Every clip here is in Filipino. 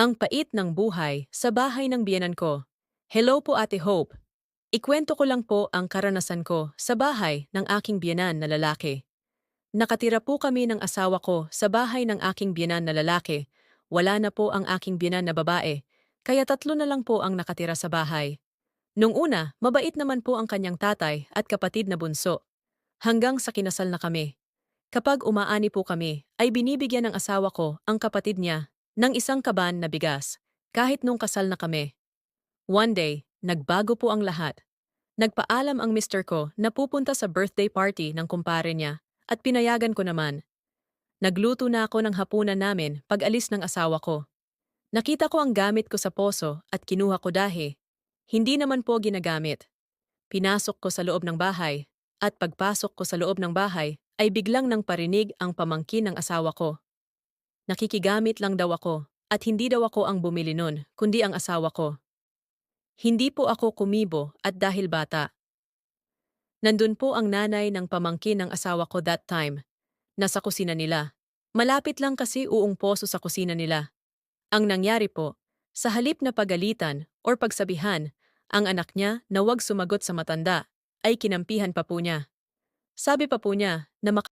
Ang pait ng buhay sa bahay ng biyenan ko. Hello po Ate Hope. Ikwento ko lang po ang karanasan ko sa bahay ng aking biyenan na lalaki. Nakatira po kami ng asawa ko sa bahay ng aking biyenan na lalaki. Wala na po ang aking biyenan na babae, kaya tatlo na lang po ang nakatira sa bahay. Nung una, mabait naman po ang kanyang tatay at kapatid na bunso. Hanggang sa kinasal na kami. Kapag umaani po kami, ay binibigyan ng asawa ko ang kapatid niya ng isang kaban na bigas, kahit nung kasal na kami. One day, nagbago po ang lahat. Nagpaalam ang mister ko na pupunta sa birthday party ng kumpare niya at pinayagan ko naman. Nagluto na ako ng hapunan namin pag alis ng asawa ko. Nakita ko ang gamit ko sa poso at kinuha ko dahi. Hindi naman po ginagamit. Pinasok ko sa loob ng bahay at pagpasok ko sa loob ng bahay ay biglang nang parinig ang pamangkin ng asawa ko. Nakikigamit lang daw ako at hindi daw ako ang bumili nun, kundi ang asawa ko. Hindi po ako kumibo at dahil bata. Nandun po ang nanay ng pamangkin ng asawa ko that time. Nasa kusina nila. Malapit lang kasi uong poso sa kusina nila. Ang nangyari po, sa halip na pagalitan or pagsabihan, ang anak niya na huwag sumagot sa matanda, ay kinampihan pa po niya. Sabi pa po niya na mak-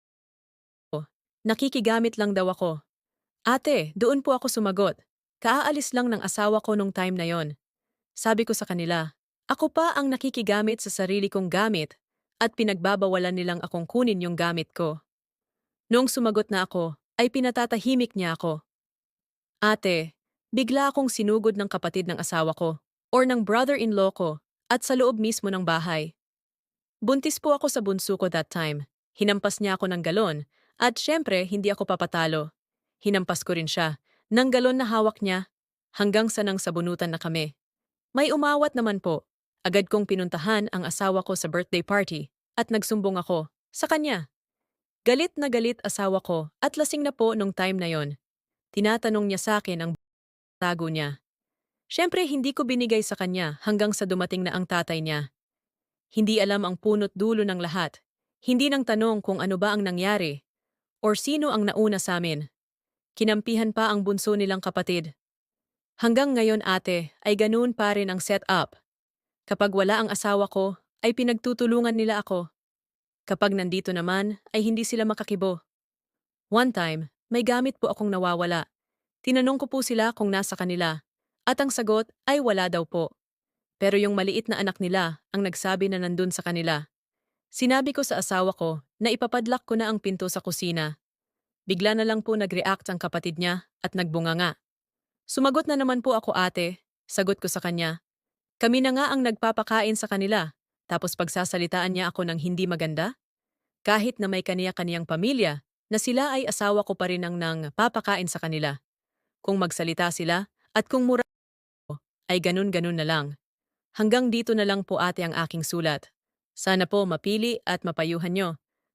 nakikigamit lang daw ako. Ate, doon po ako sumagot. Kaaalis lang ng asawa ko nung time na yon. Sabi ko sa kanila, ako pa ang nakikigamit sa sarili kong gamit at pinagbabawalan nilang akong kunin yung gamit ko. Nung sumagot na ako, ay pinatatahimik niya ako. Ate, bigla akong sinugod ng kapatid ng asawa ko or ng brother-in-law ko at sa loob mismo ng bahay. Buntis po ako sa bunso ko that time. Hinampas niya ako ng galon at syempre hindi ako papatalo. Hinampas ko rin siya ng galon na hawak niya hanggang sa nang sabunutan na kami. May umawat naman po. Agad kong pinuntahan ang asawa ko sa birthday party at nagsumbong ako sa kanya. Galit na galit asawa ko at lasing na po nung time na yon. Tinatanong niya sa akin ang tago niya. Siyempre hindi ko binigay sa kanya hanggang sa dumating na ang tatay niya. Hindi alam ang punot dulo ng lahat. Hindi nang tanong kung ano ba ang nangyari or sino ang nauna sa amin. Kinampihan pa ang bunso nilang kapatid. Hanggang ngayon ate ay ganoon pa rin ang setup. Kapag wala ang asawa ko, ay pinagtutulungan nila ako. Kapag nandito naman, ay hindi sila makakibo. One time, may gamit po akong nawawala. Tinanong ko po sila kung nasa kanila. At ang sagot ay wala daw po. Pero yung maliit na anak nila ang nagsabi na nandun sa kanila. Sinabi ko sa asawa ko na ipapadlak ko na ang pinto sa kusina. Bigla na lang po nag-react ang kapatid niya at nagbunganga. Sumagot na naman po ako ate, sagot ko sa kanya. Kami na nga ang nagpapakain sa kanila, tapos pagsasalitaan niya ako ng hindi maganda? Kahit na may kaniya-kaniyang pamilya, na sila ay asawa ko pa rin ang nang papakain sa kanila. Kung magsalita sila, at kung mura ay ganun-ganun na lang. Hanggang dito na lang po ate ang aking sulat. Sana po mapili at mapayuhan nyo.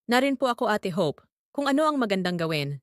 Narin po ako ate Hope, kung ano ang magandang gawin.